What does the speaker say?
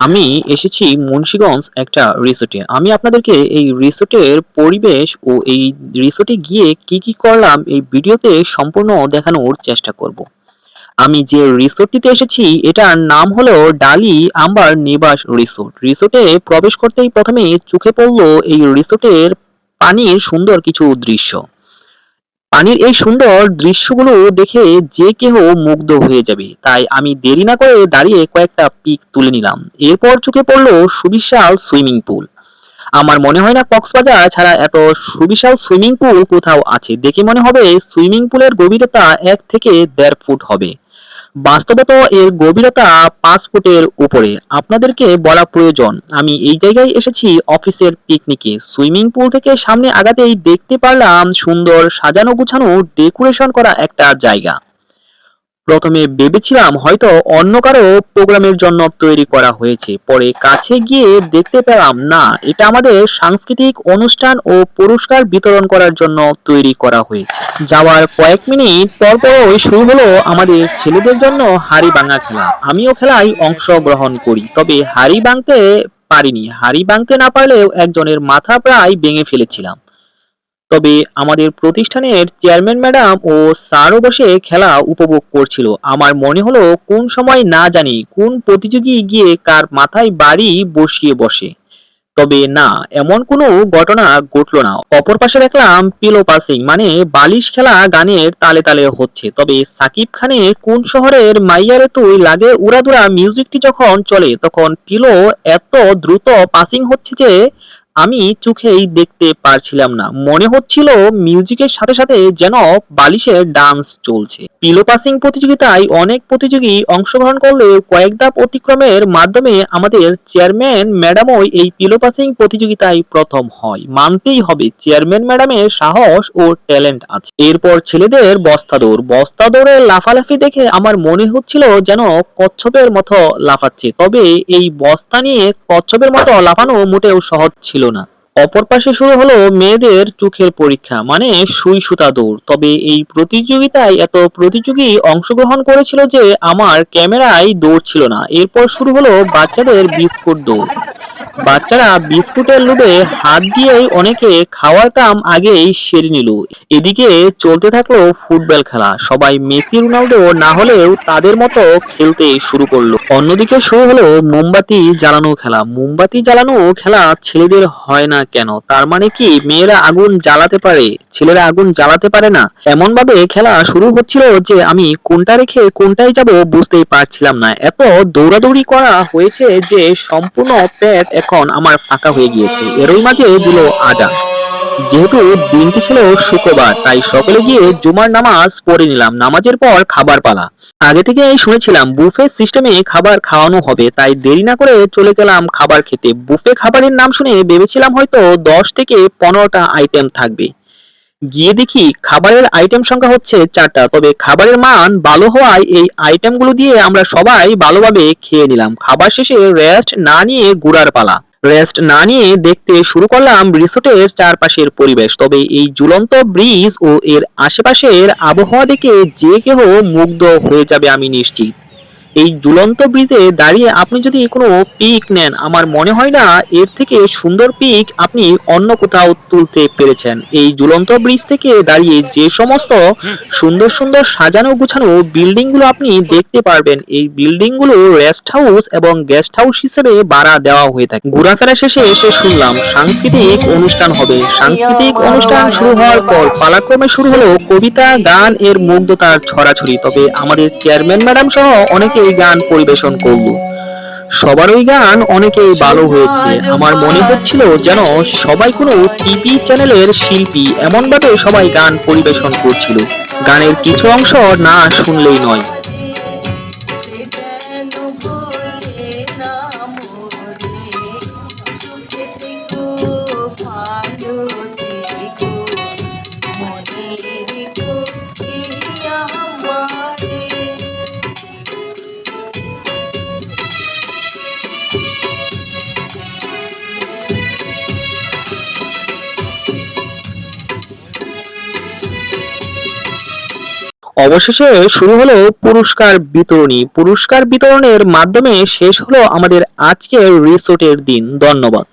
আমি এসেছি মুন্সিগঞ্জ একটা রিসোর্টে। আমি আপনাদেরকে এই রিসোর্টের পরিবেশ ও এই রিসোর্টে গিয়ে কি, কি করলাম এই ভিডিওতে সম্পূর্ণ দেখানোর চেষ্টা করব। আমি যে রিসোর্টটিতে এসেছি এটার নাম হলো ডালি আম্বার নিবাস রিসোর্ট। রিসোর্টে প্রবেশ করতেই প্রথমে চোখে পড়ল এই রিসোর্টের পানির সুন্দর কিছু দৃশ্য। পানির এই সুন্দর দৃশ্যগুলো দেখে যে কেহ মুগ্ধ হয়ে যাবে। তাই আমি দেরি না করে দাঁড়িয়ে কয়েকটা পিক তুলে নিলাম। এরপর চোখে পড়ল সুবিশাল সুইমিং পুল। আমার মনে হয় না কক্সবাজার ছাড়া এত সুবিশাল সুইমিং পুল কোথাও আছে। দেখে মনে হবে সুইমিং পুলের গভীরতা এক থেকে দেড় ফুট হবে। বাস্তবত এর গভীরতা পাঁচ ফুটের উপরে। আপনাদেরকে বলা প্রয়োজন, আমি এই জায়গায় এসেছি অফিসের পিকনিকে। সুইমিং পুল থেকে সামনে আগাতেই দেখতে পারলাম সুন্দর সাজানো গুছানো ডেকোরেশন করা একটা জায়গা। প্রথমে ভেবেছিলাম হয়তো অন্য কারও প্রোগ্রামের জন্য তৈরি করা হয়েছে। পরে কাছে গিয়ে দেখতে পেলাম, না, এটা আমাদের সাংস্কৃতিক অনুষ্ঠান ও পুরস্কার বিতরণ করার জন্য তৈরি করা হয়েছে। যাওয়ার কয়েক মিনিট পর পরই শুরু হলো আমাদের ছেলেদের জন্য হাড়ি ভাঙা খেলা। আমিও খেলায় অংশগ্রহণ করি, তবে হাড়ি ভাঙতে পারিনি। হাড়ি ভাঙতে না পারলেও একজনের মাথা প্রায় ভেঙে ফেলেছিলাম। তবে আমাদের প্রতিষ্ঠানের চেয়ারম্যান ম্যাডাম ও স্যারও বসে খেলা উপভোগ করছিল। আমার মনে হলো কোন সময় না জানি কোন প্রতিযোগী গিয়ে কার মাথায় বাড়ি বসিয়ে বসে। তবে না, এমন কোনো ঘটনা ঘটলো না। অপর পাশে দেখলাম পিলো পাসিং মানে বালিশ খেলা গানের তালে তালে হচ্ছে। তবে সাকিব খানের কোন শহরের মাইয়ারে তুই লাগে উড়াদুরা মিউজিকটি যখন চলে, তখন পিলো এত দ্রুত পাসিং হচ্ছে যে আমি চোখেই দেখতে পারছিলাম না। মনে হচ্ছিল মিউজিকের সাথে সাথে যেন বালিশের ডান্স চলছে। পিলো পাসিং প্রতিযোগিতায় অনেক প্রতিযোগী অংশগ্রহণ করলে কয়েক ধাপ অতিক্রমের মাধ্যমে আমাদের চেয়ারম্যান ম্যাডামই এই পিলো পাসিং প্রতিযোগিতায় প্রথম হয়। মানতেই হবে চেয়ারম্যান ম্যাডামের সাহস ও ট্যালেন্ট আছে। এরপর ছেলেদের বস্তা দৌড়। বস্তা দৌড়ে লাফালাফি দেখে আমার মনে হচ্ছিল যেন কচ্ছপের মতো লাফাচ্ছে। তবে এই বস্তা নিয়ে কচ্ছপের মতো লাফানো মোটেও সহজ ছিল না। অপর পাশে শুরু হলো মেয়েদের চোখের পরীক্ষা মানে সুই সুতা দৌড়। তবে এই প্রতিযোগিতায়, এত প্রতিযোগী অংশগ্রহণ করেছিল যে আমার ক্যামেরায় দৌড় ছিল না। এরপর শুরু হলো বাচ্চাদের বিস্কুট দৌড়। বাচ্চারা বিস্কুটের লোভে হাত দিয়েই অনেকে খাওয়ার কাম আগেই সেরে নিল। এদিকে চলতে থাকল ফুটবল খেলা। সবাই মেসি রোনাল্ডো না হলেও তাদের মতো খেলতে শুরু করল। অন্যদিকে শুরু হলো মোমবাতি জ্বালানো খেলা। মোমবাতি জ্বালানো খেলা ছেলেদের হয় না কেন? তার মানে কি মেয়েরা আগুন জ্বালাতে পারে? ছেলেরা আগুন জ্বালাতে পারে না? এমন ভাবে খেলা শুরু হচ্ছিল যে আমি কোনটা রেখে কোনটায় যাব বুঝতেই পারছিলাম না। এত দৌড়াদৌড়ি করা হয়েছে যে সম্পূর্ণ পেট এখন আমার ফাঁকা হয়ে গিয়েছে। এরই মাঝে দিল আজান। যেহেতু দিনটি ছিল শুক্রবার, তাই সকালে গিয়ে জুমার নামাজ পড়ে নিলাম। নামাজের পর খাবার পালা। আগে থেকে শুনেছিলাম, বুফে সিস্টেমে খাবার খাওয়ানো হবে, তাই দেরি না করে চলে গেলাম খাবার খেতে। বুফে খাবারের নাম শুনে ভেবেছিলাম হয়তো দশ থেকে পনেরোটা আইটেম থাকবে। গিয়ে দেখি খাবারের আইটেম সংখ্যা হচ্ছে চারটা, তবে খাবারের মান ভালো হওয়ায় এই আইটেমগুলো দিয়ে আমরা সবাই ভালোভাবে খেয়ে নিলাম। খাবার শেষে রেস্ট না নিয়ে ঘোরার পালা। রেস্ট না নিয়ে দেখতে শুরু করলাম রিসোর্টের চারপাশের পরিবেশ। তবে এই ঝুলন্ত ব্রিজ ও এর আশেপাশের আবহাওয়া দেখে যে কেহ মুগ্ধ হয়ে যাবে আমি নিশ্চিত। এই ঝুলন্ত ব্রিজে দাঁড়িয়ে আপনি যদি কোনো পিক নেন আমার মনে হয় না এর থেকে সুন্দর পিক আপনি অন্য কোথাও তুলতে পেরেছেন। এই ঝুলন্ত ব্রিজ থেকে দাঁড়িয়ে যে সমস্ত সুন্দর সুন্দর সাজানো গুছানো বিল্ডিংগুলো আপনি দেখতে পারবেন এই বিল্ডিংগুলো রেস্ট হাউস এবং গেস্ট হাউস হিসেবে ভাড়া দেওয়া হয়ে থাকে। ঘোরাফেরা শেষে এসে শুনলাম সাংস্কৃতিক অনুষ্ঠান হবে। সাংস্কৃতিক অনুষ্ঠান শুরু হওয়ার পর পালাক্রমে শুরু হলো কবিতা গান এর মুগ্ধতার ছড়াছড়ি। তবে আমাদের চেয়ারম্যান ম্যাডাম সহ অনেকেই গান পরিবেশন করল। সবারই গান অনেকেই ভালো হয়েছে। আমার মনে হচ্ছিল যেন সবাই কোনো টিভি চ্যানেলের শিল্পী এমনভাবে সবাই গান পরিবেশন করছিল। গানের কিছু অংশ না শুনলেই নয়। অবশেষে শুরু হলো পুরস্কার বিতরণী। পুরস্কার বিতরণের মাধ্যমে শেষ হলো আমাদের আজকের রিসোর্টের দিন। ধন্যবাদ।